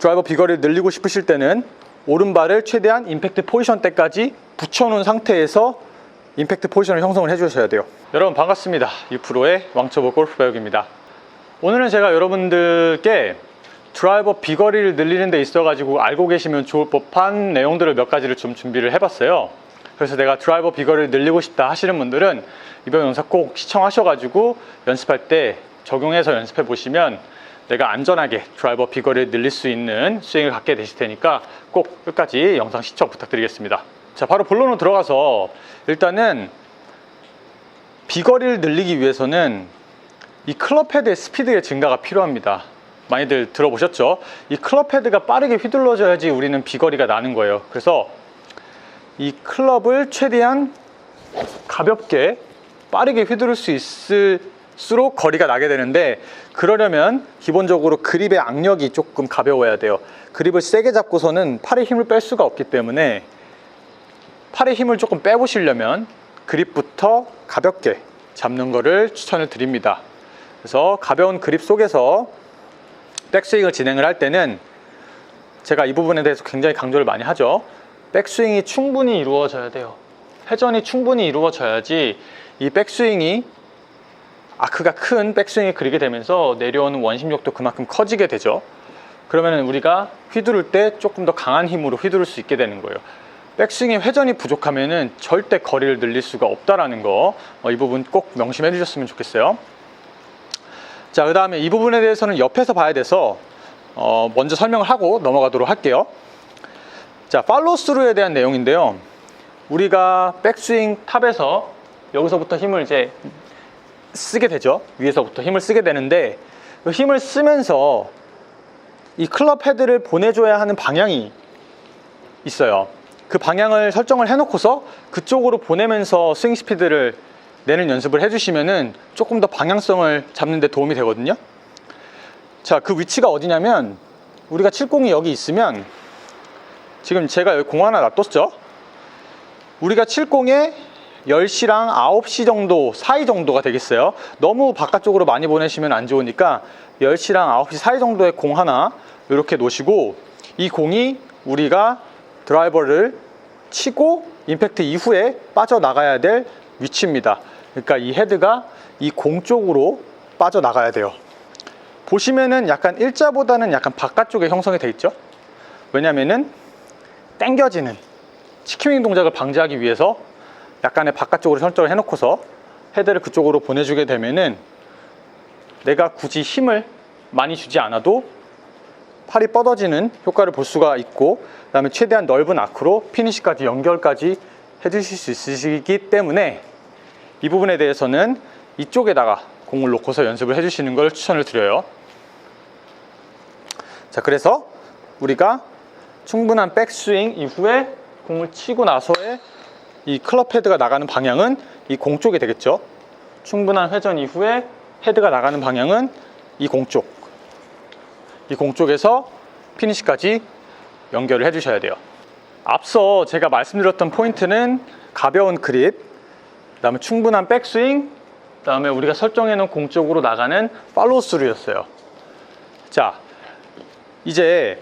드라이버 비거리를 늘리고 싶으실 때는 오른발을 최대한 임팩트 포지션 때까지 붙여놓은 상태에서 임팩트 포지션을 형성을 해주셔야 돼요. 여러분 반갑습니다. 6프로의 왕초보 골프 배우기입니다. 오늘은 제가 여러분들께 드라이버 비거리를 늘리는 데 있어 가지고 알고 계시면 좋을 법한 내용들을 몇 가지를 좀 준비를 해봤어요. 그래서 내가 드라이버 비거리를 늘리고 싶다 하시는 분들은 이번 영상 꼭 시청하셔 가지고 연습할 때 적용해서 연습해 보시면 내가 안전하게 드라이버 비거리를 늘릴 수 있는 스윙을 갖게 되실 테니까 꼭 끝까지 영상 시청 부탁드리겠습니다. 자, 바로 본론으로 들어가서 일단은 비거리를 늘리기 위해서는 이 클럽 헤드의 스피드의 증가가 필요합니다. 많이들 들어보셨죠? 이 클럽 헤드가 빠르게 휘둘러져야지 우리는 비거리가 나는 거예요. 그래서 이 클럽을 최대한 가볍게 빠르게 휘두를 수 있을 수록 거리가 나게 되는데 그러려면 기본적으로 그립의 악력이 조금 가벼워야 돼요. 그립을 세게 잡고서는 팔에 힘을 뺄 수가 없기 때문에 팔에 힘을 조금 빼보시려면 그립부터 가볍게 잡는 거를 추천을 드립니다. 그래서 가벼운 그립 속에서 백스윙을 진행을 할 때는 제가 이 부분에 대해서 굉장히 강조를 많이 하죠. 백스윙이 충분히 이루어져야 돼요. 회전이 충분히 이루어져야지 이 백스윙이 아크가 큰 백스윙이 그리게 되면서 내려오는 원심력도 그만큼 커지게 되죠. 그러면 우리가 휘두를 때 조금 더 강한 힘으로 휘두를 수 있게 되는 거예요. 백스윙의 회전이 부족하면은 절대 거리를 늘릴 수가 없다라는 거, 어, 이 부분 꼭 명심해 주셨으면 좋겠어요. 자, 그 다음에 이 부분에 대해서는 옆에서 봐야 돼서 어, 먼저 설명을 하고 넘어가도록 할게요. 자, 팔로우 스루에 대한 내용인데요. 우리가 백스윙 탑에서 여기서부터 힘을 이제 쓰게 되죠. 위에서부터 힘을 쓰게 되는데 그 힘을 쓰면서 이 클럽 헤드를 보내줘야 하는 방향이 있어요. 그 방향을 설정을 해놓고서 그쪽으로 보내면서 스윙 스피드를 내는 연습을 해주시면은 조금 더 방향성을 잡는 데 도움이 되거든요. 자, 그 위치가 어디냐면 우리가 70이 여기 있으면 지금 제가 여기 공 하나 놔뒀죠. 우리가 70에 10시랑 9시 정도 사이 정도가 되겠어요. 너무 바깥쪽으로 많이 보내시면 안 좋으니까 10시랑 9시 사이 정도의 공 하나 이렇게 놓으시고 이 공이 우리가 드라이버를 치고 임팩트 이후에 빠져나가야 될 위치입니다. 그러니까 이 헤드가 이 공 쪽으로 빠져나가야 돼요. 보시면은 약간 일자보다는 약간 바깥쪽에 형성이 돼 있죠. 왜냐면은 당겨지는 치킨윙 동작을 방지하기 위해서 약간의 바깥쪽으로 설정을 해놓고서 헤드를 그쪽으로 보내주게 되면은 내가 굳이 힘을 많이 주지 않아도 팔이 뻗어지는 효과를 볼 수가 있고 그 다음에 최대한 넓은 아크로 피니시까지 연결까지 해주실 수 있으시기 때문에 이 부분에 대해서는 이쪽에다가 공을 놓고서 연습을 해주시는 걸 추천을 드려요. 자, 그래서 우리가 충분한 백스윙 이후에 공을 치고 나서의 이 클럽 헤드가 나가는 방향은 이 공 쪽이 되겠죠. 충분한 회전 이후에 헤드가 나가는 방향은 이 공 쪽. 이 공 쪽에서 피니시까지 연결을 해주셔야 돼요. 앞서 제가 말씀드렸던 포인트는 가벼운 그립, 그 다음에 충분한 백스윙, 그 다음에 우리가 설정해 놓은 공 쪽으로 나가는 팔로우 스루였어요. 자, 이제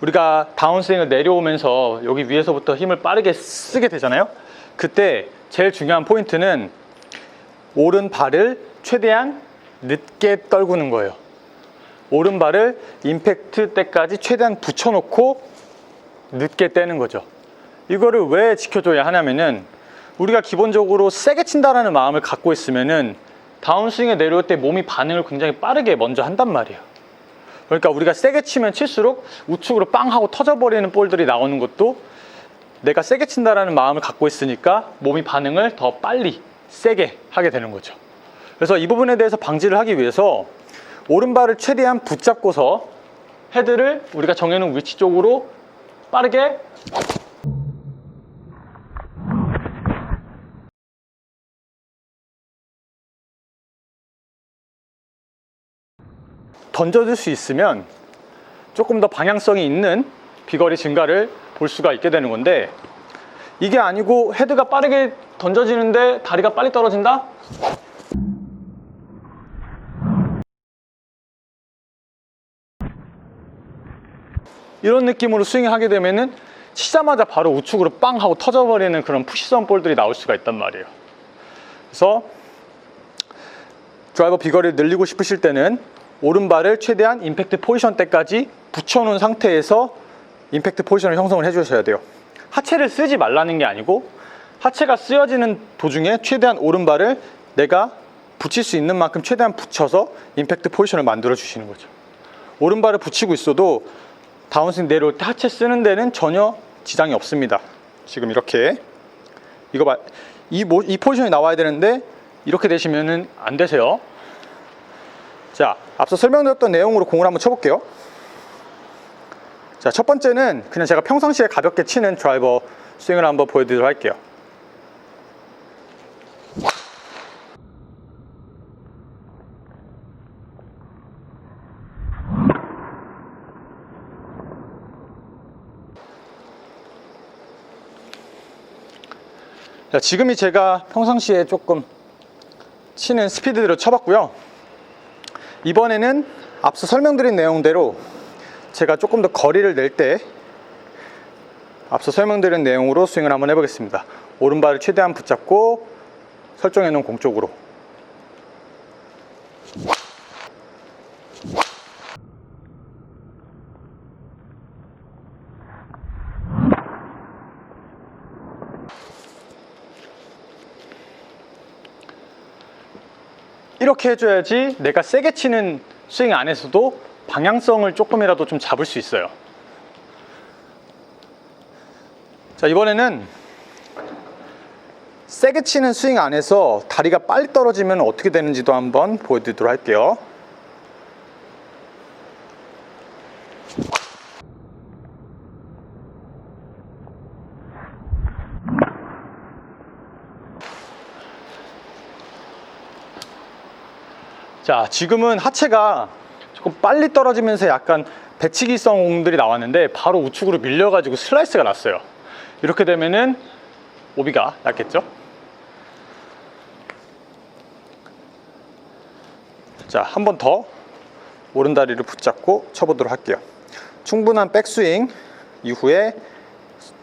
우리가 다운스윙을 내려오면서 여기 위에서부터 힘을 빠르게 쓰게 되잖아요. 그때 제일 중요한 포인트는 오른발을 최대한 늦게 떨구는 거예요. 오른발을 임팩트 때까지 최대한 붙여놓고 늦게 떼는 거죠. 이거를 왜 지켜줘야 하냐면은 우리가 기본적으로 세게 친다라는 마음을 갖고 있으면은 다운스윙에 내려올 때 몸이 반응을 굉장히 빠르게 먼저 한단 말이에요. 그러니까 우리가 세게 치면 칠수록 우측으로 빵 하고 터져버리는 볼들이 나오는 것도 내가 세게 친다라는 마음을 갖고 있으니까 몸이 반응을 더 빨리 세게 하게 되는 거죠. 그래서 이 부분에 대해서 방지를 하기 위해서 오른발을 최대한 붙잡고서 헤드를 우리가 정해놓은 위치 쪽으로 빠르게 던져줄 수 있으면 조금 더 방향성이 있는 비거리 증가를 볼 수가 있게 되는 건데 이게 아니고 헤드가 빠르게 던져지는데 다리가 빨리 떨어진다? 이런 느낌으로 스윙을 하게 되면은 치자마자 바로 우측으로 빵 하고 터져버리는 그런 푸시선 볼들이 나올 수가 있단 말이에요. 그래서 드라이버 비거리를 늘리고 싶으실 때는 오른발을 최대한 임팩트 포지션 때까지 붙여놓은 상태에서 임팩트 포지션을 형성을 해주셔야 돼요. 하체를 쓰지 말라는 게 아니고 하체가 쓰여지는 도중에 최대한 오른발을 내가 붙일 수 있는 만큼 최대한 붙여서 임팩트 포지션을 만들어 주시는 거죠. 오른발을 붙이고 있어도 다운스윙 내려올 때 하체 쓰는 데는 전혀 지장이 없습니다. 지금 이렇게 이거 봐, 이, 모, 이 포지션이 나와야 되는데 이렇게 되시면은 안 되세요. 자, 앞서 설명드렸던 내용으로 공을 한번 쳐볼게요. 자, 첫 번째는 그냥 제가 평상시에 가볍게 치는 드라이버 스윙을 한번 보여드리도록 할게요. 자, 지금이 제가 평상시에 조금 치는 스피드대로 쳐봤고요. 이번에는 앞서 설명드린 내용대로 제가 조금 더 거리를 낼 때 앞서 설명드린 내용으로 스윙을 한번 해보겠습니다. 오른발을 최대한 붙잡고 설정해 놓은 공 쪽으로 이렇게 해줘야지 내가 세게 치는 스윙 안에서도 방향성을 조금이라도 좀 잡을 수 있어요. 자, 이번에는 세게 치는 스윙 안에서 다리가 빨리 떨어지면 어떻게 되는지도 한번 보여드리도록 할게요. 자, 지금은 하체가 조금 빨리 떨어지면서 약간 배치기성 공들이 나왔는데 바로 우측으로 밀려가지고 슬라이스가 났어요. 이렇게 되면은 오비가 났겠죠? 자, 한 번 더 오른다리를 붙잡고 쳐보도록 할게요. 충분한 백스윙 이후에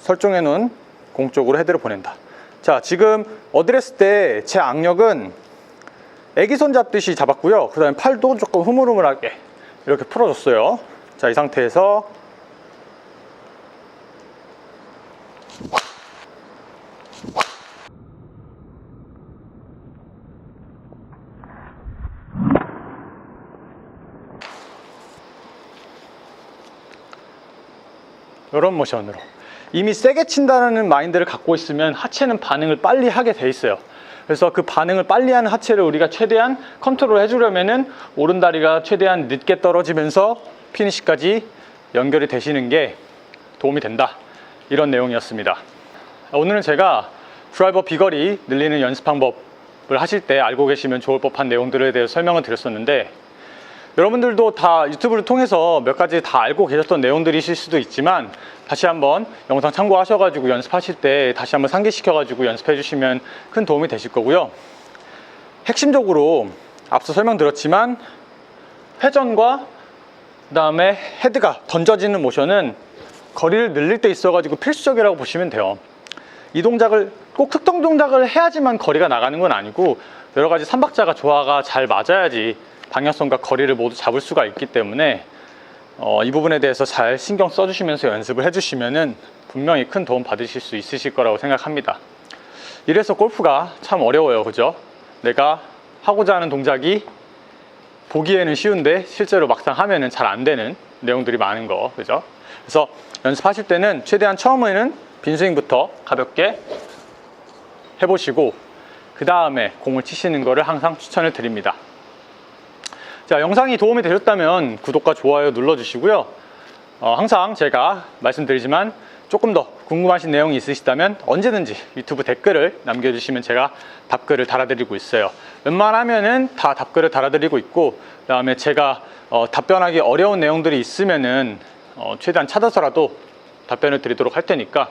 설정해 놓은 공 쪽으로 헤드를 보낸다. 자, 지금 어드레스 때 제 악력은 애기 손 잡듯이 잡았고요. 그 다음에 팔도 조금 흐물흐물하게 이렇게 풀어줬어요. 자, 이 상태에서 이런 모션으로 이미 세게 친다는 마인드를 갖고 있으면 하체는 반응을 빨리 하게 돼 있어요. 그래서 그 반응을 빨리 하는 하체를 우리가 최대한 컨트롤 해주려면은 오른다리가 최대한 늦게 떨어지면서 피니시까지 연결이 되시는 게 도움이 된다. 이런 내용이었습니다. 오늘은 제가 드라이버 비거리 늘리는 연습 방법을 하실 때 알고 계시면 좋을 법한 내용들에 대해 설명을 드렸었는데 여러분들도 다 유튜브를 통해서 몇 가지 다 알고 계셨던 내용들이실 수도 있지만 다시 한번 영상 참고하셔가지고 연습하실 때 다시 한번 상기시켜가지고 연습해 주시면 큰 도움이 되실 거고요. 핵심적으로 앞서 설명드렸지만 회전과 그 다음에 헤드가 던져지는 모션은 거리를 늘릴 때 있어가지고 필수적이라고 보시면 돼요. 이 동작을 꼭 특정 동작을 해야지만 거리가 나가는 건 아니고 여러 가지 삼박자가 조화가 잘 맞아야지 방향성과 거리를 모두 잡을 수가 있기 때문에 어, 이 부분에 대해서 잘 신경 써주시면서 연습을 해주시면은 분명히 큰 도움 받으실 수 있으실 거라고 생각합니다. 이래서 골프가 참 어려워요, 그죠? 내가 하고자 하는 동작이 보기에는 쉬운데 실제로 막상 하면은 잘 안 되는 내용들이 많은 거, 그죠? 그래서 연습하실 때는 최대한 처음에는 빈스윙부터 가볍게 해보시고 그 다음에 공을 치시는 거를 항상 추천을 드립니다. 자, 영상이 도움이 되셨다면 구독과 좋아요 눌러주시고요. 어, 항상 제가 말씀드리지만 조금 더 궁금하신 내용이 있으시다면 언제든지 유튜브 댓글을 남겨주시면 제가 답글을 달아드리고 있어요. 웬만하면은 다 답글을 달아드리고 있고, 그 다음에 제가 어, 답변하기 어려운 내용들이 있으면은 어, 최대한 찾아서라도 답변을 드리도록 할 테니까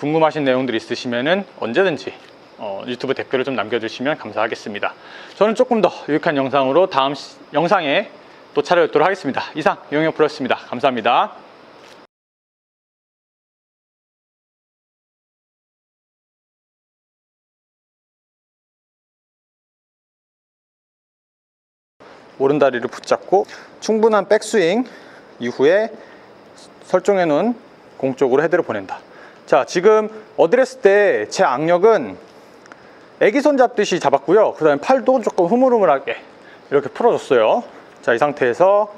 궁금하신 내용들이 있으시면은 언제든지 어, 유튜브 댓글을 좀 남겨주시면 감사하겠습니다. 저는 조금 더 유익한 영상으로 다음 시, 영상에 또 찾아뵙도록 하겠습니다. 이상 용역 프로였습니다. 감사합니다. 오른다리를 붙잡고 충분한 백스윙 이후에 설정해 놓은 공 쪽으로 헤드를 보낸다 자 지금 어드레스 때 제 악력은 애기 손 잡듯이 잡았고요. 그 다음에 팔도 조금 흐물흐물하게 이렇게 풀어줬어요. 자, 이 상태에서